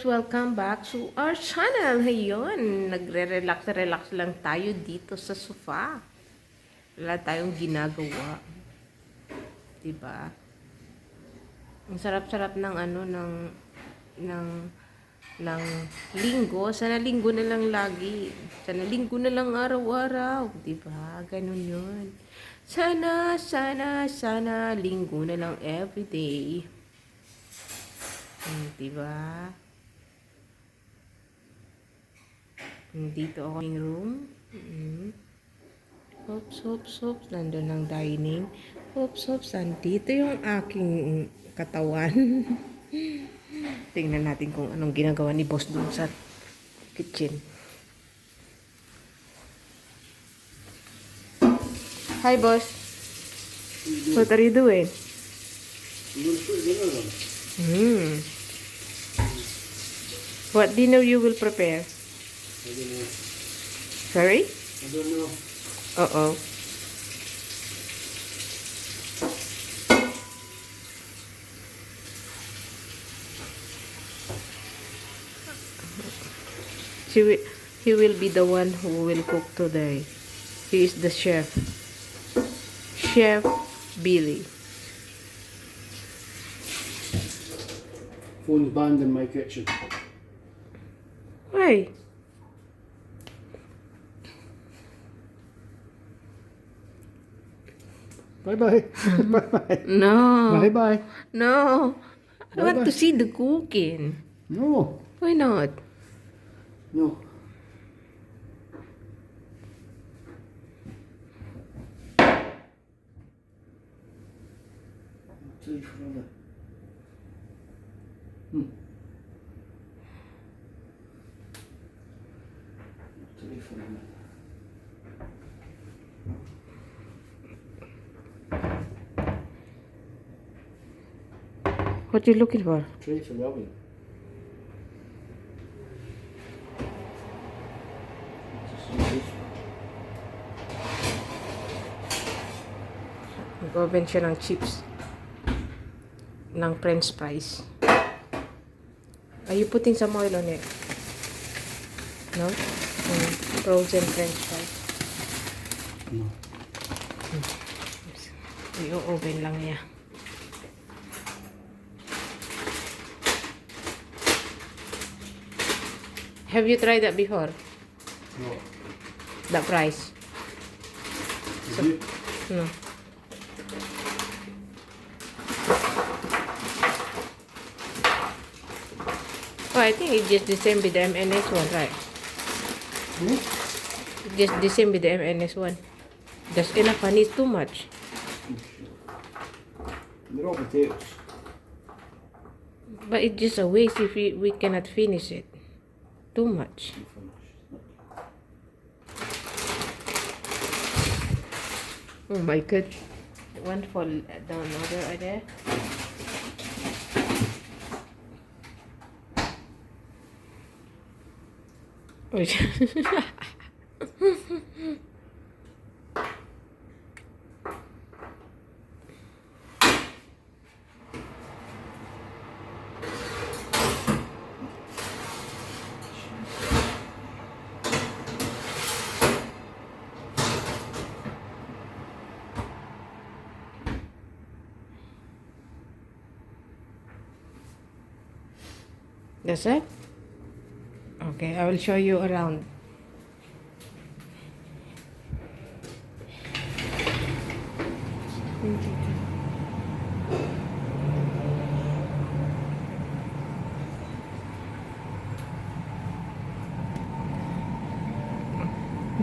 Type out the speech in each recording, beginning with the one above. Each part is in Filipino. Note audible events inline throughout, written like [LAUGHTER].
guys, welcome back to our channel. Ngayon, nagre-relax-relax lang tayo dito sa sofa. Wala tayong ginagawa. 'Di ba? Ang sarap-sarap ng ano ng ng ng linggo. Sana linggo na lang lagi. Sana linggo na lang araw-araw. 'Di ba? Ganun 'yun. Sana, sana, sana linggo na lang everyday. Hmm, diba? Hmm, Dito ako yung room. Mm. Hops, hops, hops. Nandun ang dining. Hops, hops. Nandito yung aking katawan. [LAUGHS] Tingnan natin kung anong ginagawa ni boss dun sa kitchen. Hi, boss. What are you doing? Hmm. What dinner you will prepare? Sorry? I don't know. Uh-oh. She will, he will be the one who will cook today. He is the chef. Chef Billy. Phone's banned in my kitchen. Why? Bye bye. bye bye. No. Bye bye. No. I want Bye-bye. to see the cooking. No. Why not? No. I'll tell you forever. Hmm. What you looking for? For the oven. Nag-oven siya ng chips. Ng french fries. Are you putting some oil on it? No? Mm, frozen french fries. No. I-oven lang niya. Have you tried that before? No. That? Did you? No. Oh, I think it's just the same with the MNS one, right? Hmm? Just the same with the MNS one. Just enough honey is too much. They're all potatoes. But it's just a waste if we, we cannot finish it. Too much. Oh my god. One fall down another right [LAUGHS] there. That's it? Okay, I will show you around.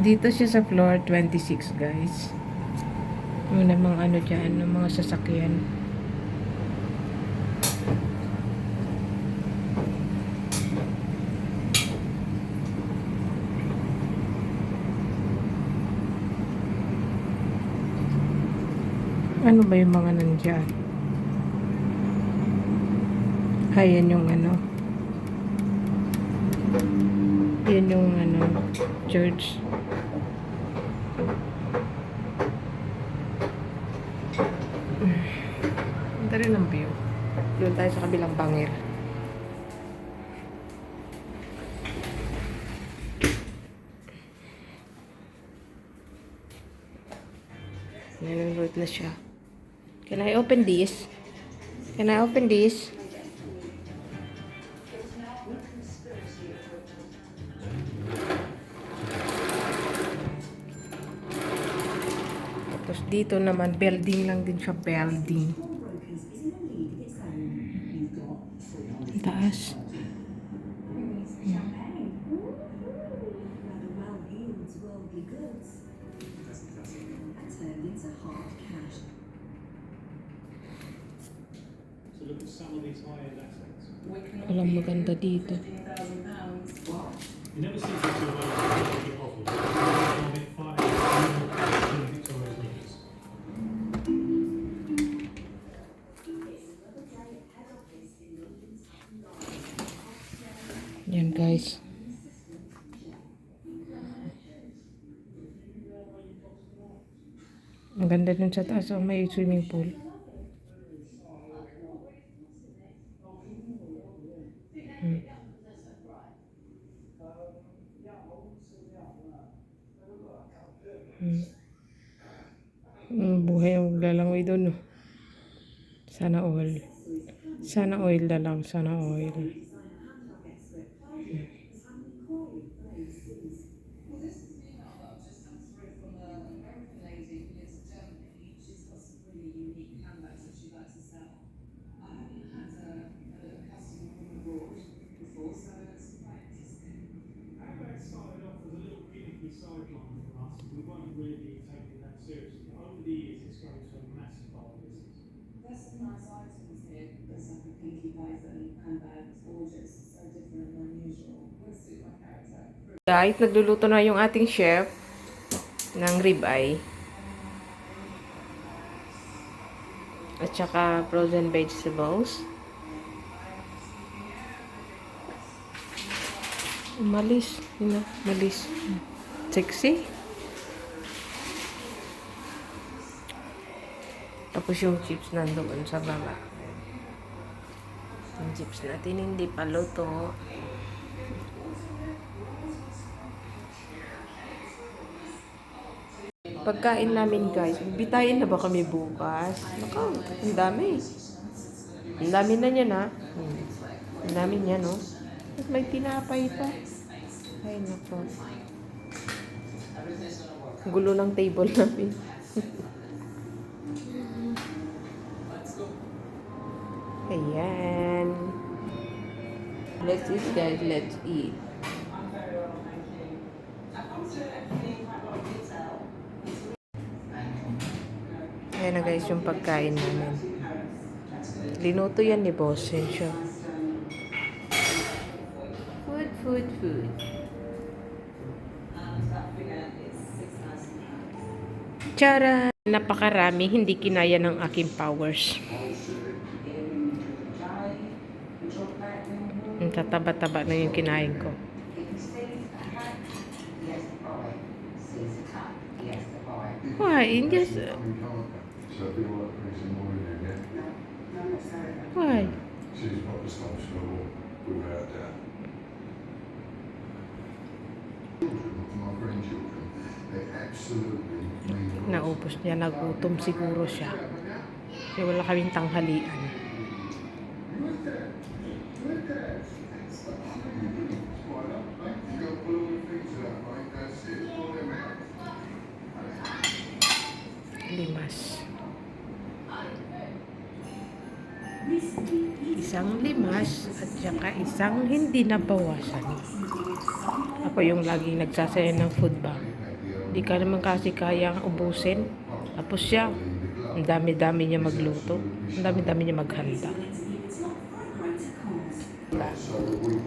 Dito siya sa floor 26, guys. Yung namang ano dyan, ng mga sasakyan. Ano ba yung mga nandyan? Ah, Ayan yung ano. Yan yung ano, church. Ang rin ang view. Doon tayo sa kabilang bangir. Nanonood na siya. Can I open this? Can I open this? Tapos dito naman, building lang din siya, building. Ang Taas. Knees. Yan guys. Ang ganda dun sa taas. Oh, may swimming pool. Hmm. Hmm. Hmm, buhay ang lalangoy doon. No? Sana oil. Sana oil na lang. Sana oil. Guys, nagluluto na yung ating chef ng ribeye. At saka frozen vegetables. Malis. Yun na, malis. Sexy. Tapos yung chips nandoon sa baba. Yung chips natin hindi pa luto. Pagkain namin guys, bitayin na ba kami bukas? Nako, ang dami. Ang dami na niya na. Hmm. Ang dami niya, no? Tapos may tinapay pa. Ay, nako. Gulo ng table namin. [LAUGHS] Ayan. Let's eat guys, let's eat. Ayan na guys yung pagkain namin. Linuto yan ni Boss. Siya. Food, food, food. Tara! Napakarami, hindi kinaya ng aking powers. Ang tataba-taba na yung kinain ko. Why? Just, So I feel like there's some more in there, yeah? why? She's not responsible without doubt. Children, my grandchildren, they absolutely. Naubos niya, nagutom siguro siya. Kasi wala kaming tanghalian. You got to pull all the things out, mate, that's it, pull them out. Limas. Isang limas at saka isang hindi nabawasan. Ako yung laging nagsasaya ng food bank. Hindi ka naman kasi kayang ubusin. Tapos siya, ang dami-dami niya magluto. Ang dami-dami niya maghanda.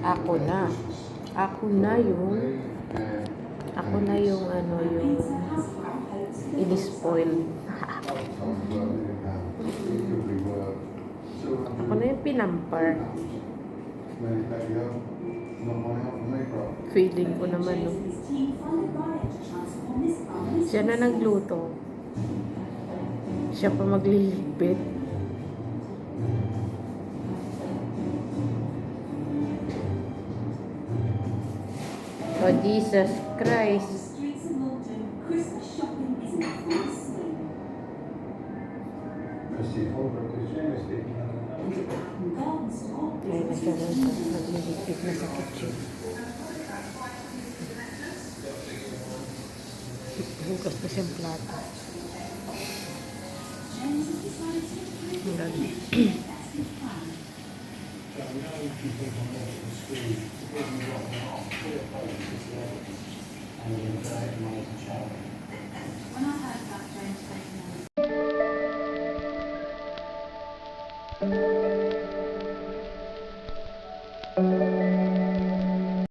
Ako na. Ako na yung ako na yung ano yung in-spoil. [LAUGHS] Ako na yung pinampar. Feeling ko naman, no. Siya na nagluto. Siya pa magliligpit. Oh, Jesus Christ. tapos yung When I James,